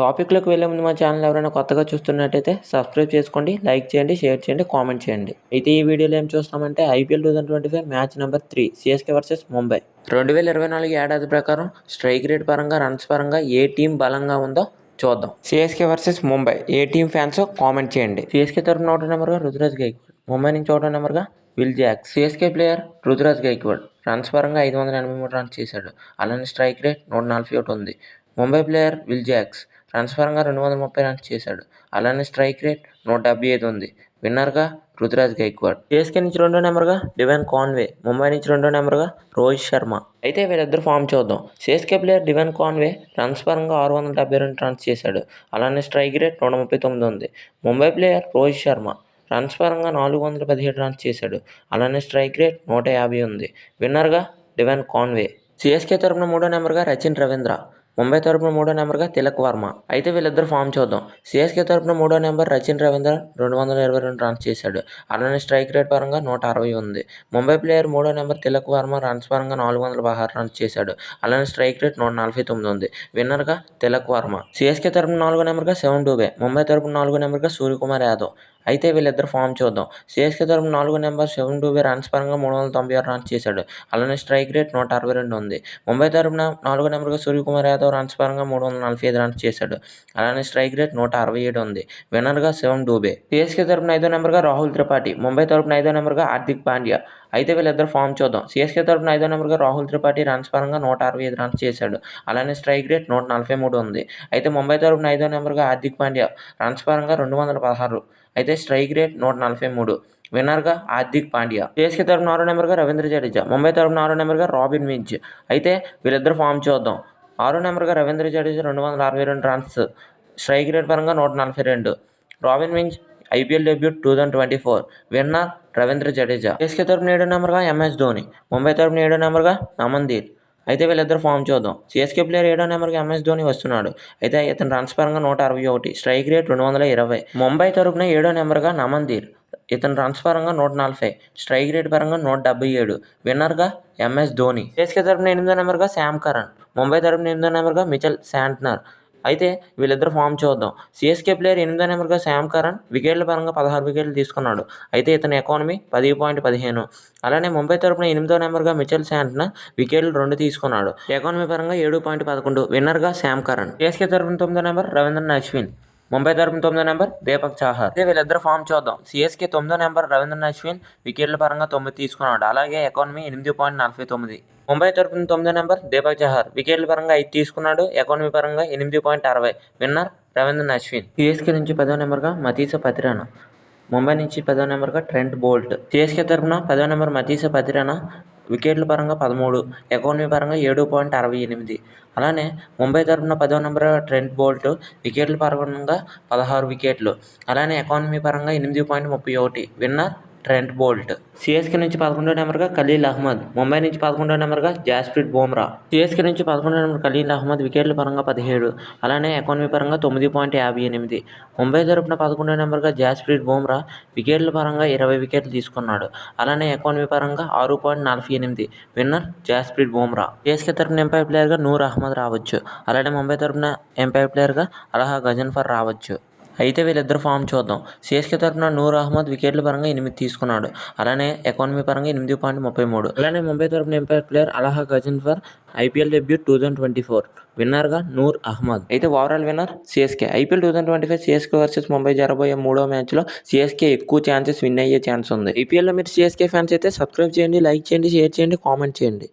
టాపిక్లోకి వెళ్ళే ముందు మా ఛానల్ ఎవరైనా కొత్తగా చూస్తున్నట్టయితే సబ్స్క్రైబ్ చేసుకోండి లైక్ చేయండి షేర్ చేయండి కామెంట్ చేయండి. అయితే ఈ వీడియోలో ఏం చూస్తామంటే IPL two thousand twenty five match number three CSK versus Mumbai. రెండు వేల ఇరవై నాలుగు ఏడాది ప్రకారం స్ట్రైక్ రేట్ పరంగా రన్స్ పరంగా ఏ టీం బలంగా ఉందో చూద్దాం. సిఎస్కే వర్సెస్ ముంబై ఏ టీం ఫ్యాన్స్ కామెంట్ చేయండి. సిఎస్కే తరఫున ఒకటో నెంబర్గా రుతురాజ్ గైక్వాడ్ ముంబై నుంచి ఒకటో నెంబర్గా Will Jack CSK player Ruturaj Gaikwad runs పరంగా ఐదు వందల ఎనభై మూడు రన్స్ చేశాడు. అలానే స్ట్రైక్ రేట్ నూట నలభై ఒకటి ఉంది. Mumbai player Will Jacks. Runs పరంగా రెండు వందల ముప్పై రన్స్ చేశాడు. అలానే స్ట్రైక్ రేట్ నూట డెబ్బై ఐదు ఉంది. విన్నర్గా రుతురాజ్ గైక్వాడ్. సిఎస్కే నుంచి రెండో నెంబర్గా డివెన్ కాన్వే. ముంబై నుంచి రెండో నెంబర్గా రోహిత్ శర్మ. అయితే వీళ్ళిద్దరు ఫామ్ చూద్దాం. CSK player Devon Conway runs పరంగా ఆరు వందల డెబ్బై రెండు రన్స్ చేశాడు. అలానే స్ట్రైక్ రేట్ నూట ముప్పై తొమ్మిది ఉంది. ముంబై ప్లేయర్ రోహిత్ శర్మ రన్స్ పరంగా నాలుగు వందల పదిహేడు రన్స్ చేశాడు. అలానే స్ట్రైక్ రేట్ నూట యాభై ఉంది. విన్నర్గా డివెన్ కాన్వే. సిఎస్కే తరపున మూడో నెంబర్గా రచిన్ రవీంద్ర. ముంబై తరపున మూడో నెంబర్గా తిలక్ వర్మ. అయితే వీళ్ళిద్దరు ఫామ్ చూద్దాం. సిఎస్కే తరపున మూడో నెంబర్ రచిన్ రవీంద్ర రెండు వందల ఇరవై రెండు రన్స్ చేశాడు. అలానే స్ట్రైక్ రేట్ పరంగా నూట అరవై ఉంది. ముంబై ప్లేయర్ మూడో నెంబర్ తిలక్ వర్మ రన్స్ పరంగా నాలుగు వందల పదహారు రన్స్ చేశాడు. అలానే స్ట్రైక్ రేట్ నూట నలభై తొమ్మిది ఉంది. విన్నర్గా తిలక్ వర్మ. సిఎస్కే తరపున నాలుగో నెంబర్గా సెవెన్ డూబే. ముంబై తరపున నాలుగో నెంబర్గా సూర్యకుమార్ యాదవ్. అయితే వీళ్ళిద్దరు ఫామ్ చూద్దాం. సిఎస్కే తరపున నాలుగో నెంబర్ సెవెన్ డూబే రన్స్ పరంగా మూడు వందల తొంభై ఆరు రన్స్ చేశాడు. అలానే స్ట్రైక్ రేట్ నూట అరవై రెండు ఉంది. ముంబై తరపున నాలుగు నెంబర్గా సూర్యకుమార్ యాదవ్ రన్స్ పరంగా మూడు వందల నలభై ఐదు రన్స్ చేశాడు. అలానే స్ట్రైక్ రేట్ నూట అరవై ఏడు ఉంది. విన్నర్గా సెవెన్ డూబే సిఎస్కే తరపున ఐదో నెంబర్గా రాహుల్ త్రిపాఠి. ముంబై తరపున ఐదో నెంబర్గా హార్దిక్ పాండ్యా. అయితే వీళ్ళిద్దరు ఫామ్ చూద్దాం. సిఎస్కే తరపున ఐదో నెంబర్గా రాహుల్ త్రిపాఠి రన్స్ పరంగా నూట అరవై ఐదు రన్స్ చేశాడు. అలానే స్ట్రైక్ రేట్ నూట నలభై మూడు ఉంది. అయితే ముంబై తరపున ఐదో నెంబర్గా హార్దిక్ పాండ్యా. రన్స్ పరంగా రెండు వందల పదహారు. అయితే స్ట్రైక్ రేట్ నూట నలభై మూడు. విన్నర్గా హార్దిక్ పాండ్యా. సిఎస్కే తరఫున ఆరో నెంబర్గా రవీంద్ర జడేజా. ముంబై తరపున ఆరో నెంబర్గా రాబిన్ మించ్. అయితే వీళ్ళిద్దరు ఫామ్ చూద్దాం. ఆరో నెంబర్గా రవీంద్ర జడేజా రెండు వందల అరవై రెండు రన్స్. స్ట్రైక్ రేట్ పరంగా నూట నలభై రెండు. Robin Minz IPL debut two thousand twenty four. Winner Ravindra Jadeja. CSK తరఫున ఏడో నెంబర్గా ఎంఎస్ ధోని. ముంబై తరఫున ఏడో నెంబర్గా అమన్దీప్ అయితే వీళ్ళిద్దరు ఫామ్ చూద్దాం. సిఎస్కే ప్లేయర్ ఏడో నెంబర్కి ఎంఎస్ ధోని వస్తున్నాడు. అయితే ఇతను రన్స్ పరంగా నూట అరవై ఒకటి స్ట్రైక్ రేట్ రెండు వందల ఇరవై. ముంబై తరపున ఏడో నెంబర్గా నమన్దీర్ ఇతను రన్స్ పరంగా నూట నలభై స్ట్రైక్ రేట్ పరంగా నూట డెబ్బై ఏడు. విన్నర్గా ఎంఎస్ ధోని. సిఎస్కే తరపున ఎనిమిదో నెంబర్గా శామ్ కరణ్ ముంబై తరపున ఎనిమిదో నెంబర్గా మిచల్ శాంట్నర్ అయితే వీళ్ళిద్దరు ఫామ్ చూద్దాం. సిఎస్కే ప్లేయర్ ఎనిమిదో నెంబర్గా శామ్ కరణ్ వికెట్ల పరంగా పదహారు వికెట్లు తీసుకున్నాడు. అయితే ఇతని ఎకానమీ పది పాయింట్ పదిహేను. అలానే ముంబై తరపున ఎనిమిదో నెంబర్గా మిచెల్ శాంట్న వికెట్లు రెండు తీసుకున్నాడు. ఎకానమీ పరంగా ఏడు పాయింట్ పదకొండు. విన్నర్గా శామ్ కరణ్. సిఎస్కే తరపున తొమ్మిదో నెంబర్ రవీంద్రన్ అశ్విన్. ముంబై తరపున తొమ్మిదో నెంబర్ దీపక్ చాహర్. అయితే వీళ్ళిద్దరు ఫామ్ చూద్దాం. సిఎస్కే తొమ్మిదో నెంబర్ రవీంద్రన్ అశ్విన్ వికెట్ల పరంగా తొమ్మిది తీసుకున్నాడు. అలాగే ఎకానమీ ఎనిమిది పాయింట్ నలభై తొమ్మిది. ముంబై తరపున తొమ్మిదో నెంబర్ దీపక్ చహర్ వికెట్ల పరంగా ఐదు తీసుకున్నాడు. ఎకానమీ పరంగా ఎనిమిది పాయింట్ అరవై. విన్నర్ రవీంద్రన్ అశ్విన్. సిఎస్కే నుంచి పదో నెంబర్గా మతీస పతిరానా? ముంబై నుంచి పదో నెంబర్గా ట్రెంట్ బోల్ట్. సిఎస్కే తరపున పదో నెంబర్ మతీస పతిరానా? వికెట్ల పరంగా పదమూడు ఎకానమీ పరంగా ఏడు పాయింట్ అరవై ఎనిమిది. అలానే ముంబై తరపున పదో నెంబర్ ట్రెంట్ బోల్ట్ వికెట్ల పరంగా పదహారు వికెట్లు. అలానే ఎకానమీ పరంగా ఎనిమిది పాయింట్ ముప్పై ఒకటి. Winner Trent Boult. సిఎస్కే నుంచి పదకొండో నెంబర్గా ఖలీల్ అహ్మద్. ముంబై నుంచి పదకొండో నెంబర్గా జాస్ప్రీట్ బోమ్రా. సిఎస్కే నుంచి పదకొండో నెంబర్ ఖలీల్ అహ్మద్ వికెట్ల పరంగా పదిహేడు. అలానే ఎకానమీ పరంగా తొమ్మిది పాయింట్ యాభై ఎనిమిది. ముంబై తరపున పదకొండో నెంబర్గా జాస్ప్రీట్ బోమ్రా వికెట్ల పరంగా ఇరవై వికెట్లు తీసుకున్నాడు. అలానే ఎకానమీ పరంగా ఆరు పాయింట్ నలభై ఎనిమిది. విన్నర్ జాస్ప్రీట్ బోమ్రా. సిఎస్కే తరపున ఎంపైర్ ప్లేయర్గా నూర్ అహ్మద్ రావచ్చు. అలానే ముంబై తరపున ఎంపైర్ ప్లేయర్గా అలహా గజన్ఫర్ రావచ్చు. అయితే వీళ్ళిద్దరు ఫామ్ చూద్దాం. సిఎస్కే తరఫున నూర్ అహ్మద్ వికెట్ల పరంగా ఎనిమిది తీసుకున్నాడు. అలానే ఎకానమీ పరంగా ఎనిమిది పాయింట్ ముప్పై మూడు. అలానే ముంబై తరపున umpire player Allah Ghazanfar IPL debut two thousand twenty four. విన్నర్గా Noor Ahmad. అయితే overall winner CSK IPL two thousand twenty five CSK versus Mumbai జరబోయే మూడో మ్యాచ్లో సిఎస్కే ఎక్కువ ఛాన్సెస్ విన్ అయ్యే ఛాన్స్ ఉంది. ఐపీఎల్లో మీరు సిఎస్కే ఫ్యాన్స్ అయితే సబ్స్క్రైబ్ చేయండి లైక్ చేయండి షేర్ చేయండి కామెంట్ చేయండి.